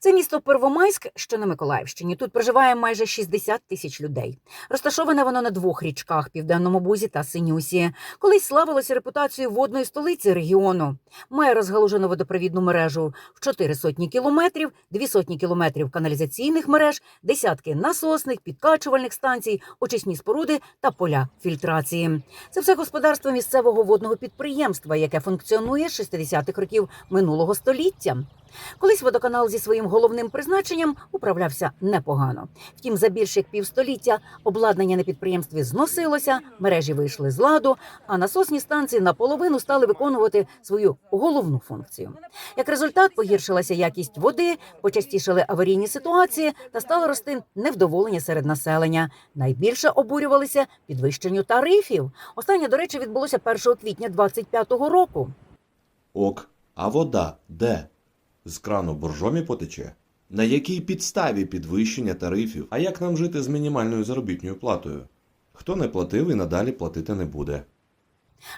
Це місто Первомайськ, що на Миколаївщині. Тут проживає майже 60 тисяч людей. Розташоване воно на двох річках Південному Бузі та Синюсі. Колись славилося репутацією водної столиці регіону. Має розгалужену водопровідну мережу в чотири сотні кілометрів, дві сотні кілометрів каналізаційних мереж, десятки насосних, підкачувальних станцій, очисні споруди та поля фільтрації. Це все господарство місцевого водного підприємства, яке функціонує з 60-х років минулого століття. Колись водоканал зі своїм головним призначенням управлявся непогано. Втім, за більш як півстоліття обладнання на підприємстві зносилося, мережі вийшли з ладу, а насосні станції наполовину стали виконувати свою головну функцію. Як результат, погіршилася якість води, почастішали аварійні ситуації та стало рости невдоволення серед населення. Найбільше обурювалися підвищенню тарифів. Останнє, до речі, відбулося 1 квітня 25-го року. Ок, а вода де? З крану боржомі потече? На якій підставі підвищення тарифів? А як нам жити з мінімальною заробітною платою? Хто не платив і надалі платити не буде.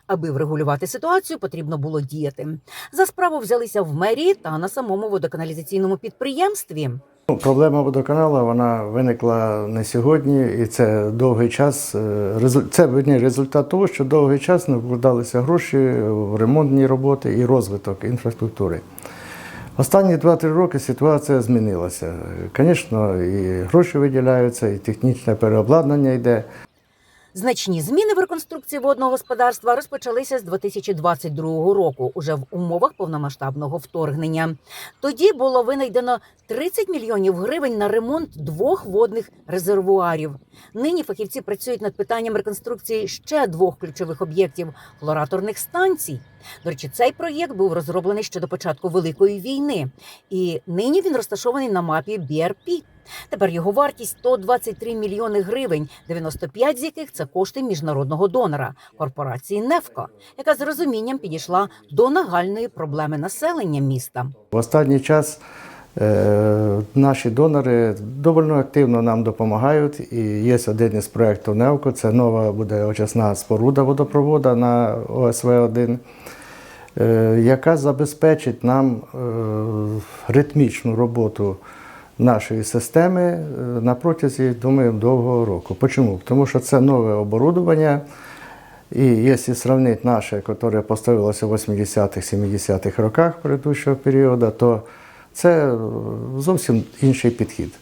Аби врегулювати ситуацію, потрібно було діяти. За справу взялися в мерії та на самому водоканалізаційному підприємстві. Ну, Проблема водоканалу вона виникла не сьогодні, і це довгий час. е, Це верні, результат того, що довгий час не вкладалися гроші в ремонтні роботи і розвиток інфраструктури. Останні 2-3 роки ситуація змінилася. Звісно, і гроші виділяються, і технічне переобладнання йде. Значні зміни в реконструкції водного господарства розпочалися з 2022 року, уже в умовах повномасштабного вторгнення. Тоді було винайдено 30 мільйонів гривень на ремонт двох водних резервуарів. Нині фахівці працюють над питанням реконструкції ще двох ключових об'єктів хлораторних станцій. До речі, цей проєкт був розроблений ще до початку Великої війни, і нині він розташований на мапі BRP. Тепер його вартість 123 мільйони гривень, 95 з яких це кошти міжнародного донора корпорації Нефко, яка з розумінням підійшла до нагальної проблеми населення міста. В останній час е, наші донори доволі активно нам допомагають. І є один із проєктів НЕВКО, це нова буде очисна споруда водопровода на ОСВ-1, е, яка забезпечить нам е, ритмічну роботу нашої системи е, на протязі, думаю, довгого року. Чому? Тому що це нове оборудовання. І якщо сравнити наше, яке поставилося в 80-х, 70-х роках предыдущого періоду, то це е, зовсім інший підхід.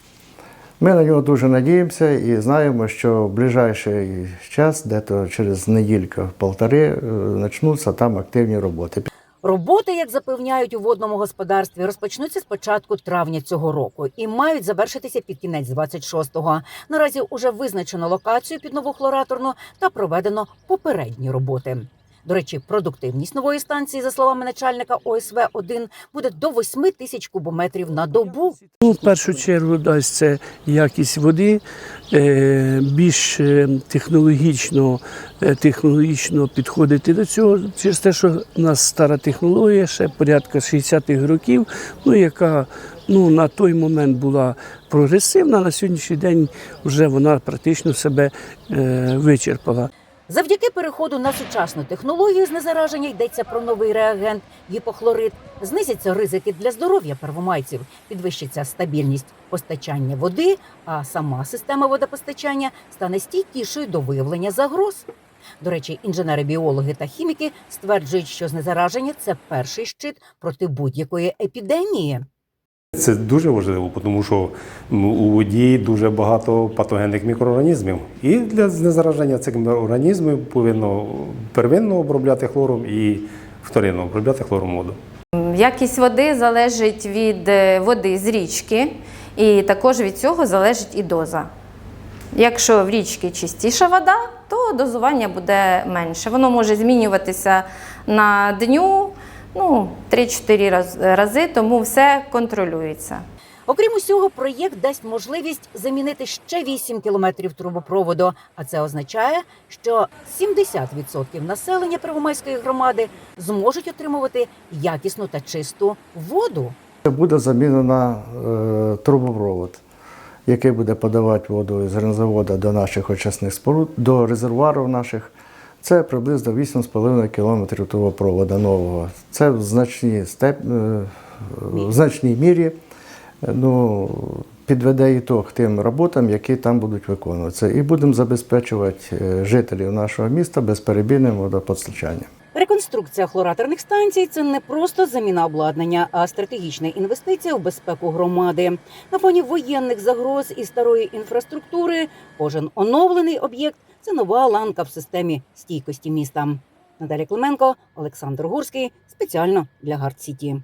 Ми на нього дуже надіємося і знаємо, що в ближайший час, дето через неділька-полтори, е, почнуться там активні роботи. Роботи, як запевняють у водному господарстві, розпочнуться з початку травня цього року і мають завершитися під кінець 26-го. Наразі уже визначено локацію під нову хлораторну та проведено попередні роботи. До речі, продуктивність нової станції, за словами начальника ОСВ 1 буде до 8 тисяч кубометрів на добу. Ну, першу чергу дасть це якість води, е, більш е, технологічно, е, технологічно підходити до цього, через те, що у нас стара технологія, ще порядка 60-х років, ну, яка ну, на той момент була прогресивна, на сьогоднішній день вже вона практично себе вичерпала. Завдяки переходу на сучасну технологію знезараження йдеться про новий реагент гіпохлорид. Знизяться ризики для здоров'я первомайців, підвищиться стабільність постачання води, а сама система водопостачання стане стійкішою до виявлення загроз. До речі, інженери-біологи та хіміки стверджують, що знезараження це перший щит проти будь-якої епідемії. Це дуже важливо, тому що у воді дуже багато патогенних мікроорганізмів. І для знезараження цих організмів повинно первинно обробляти хлором і вторинно обробляти хлором воду. Якість води залежить від е, води з річки, і також від цього залежить і доза. Якщо в річці чистіша вода, то дозування буде менше. Воно може змінюватися на дню ну, 3-4 раз- рази, тому все контролюється. Окрім усього, проєкт дасть можливість замінити ще 8 кілометрів трубопроводу. А це означає, що 70% населення Первомайської громади зможуть отримувати якісну та чисту воду. Буде замінена е, трубопровод, який буде подавати воду з гранзавода до наших очисних споруд, до резервуарів наших. Це приблизно 8,5 кілометрів провода нового. Це в значній, степ... е, в значній мірі ну, підведе ітог тим роботам, які там будуть виконуватися. І будемо забезпечувати е, жителів нашого міста безперебійним водопостачанням. Реконструкція хлораторних станцій це не просто заміна обладнання, а стратегічна інвестиція в безпеку громади. На фоні воєнних загроз і старої інфраструктури кожен оновлений об'єкт це нова ланка в системі стійкості міста. Наталя Клименко, Олександр Гурський спеціально для Гард Сіті.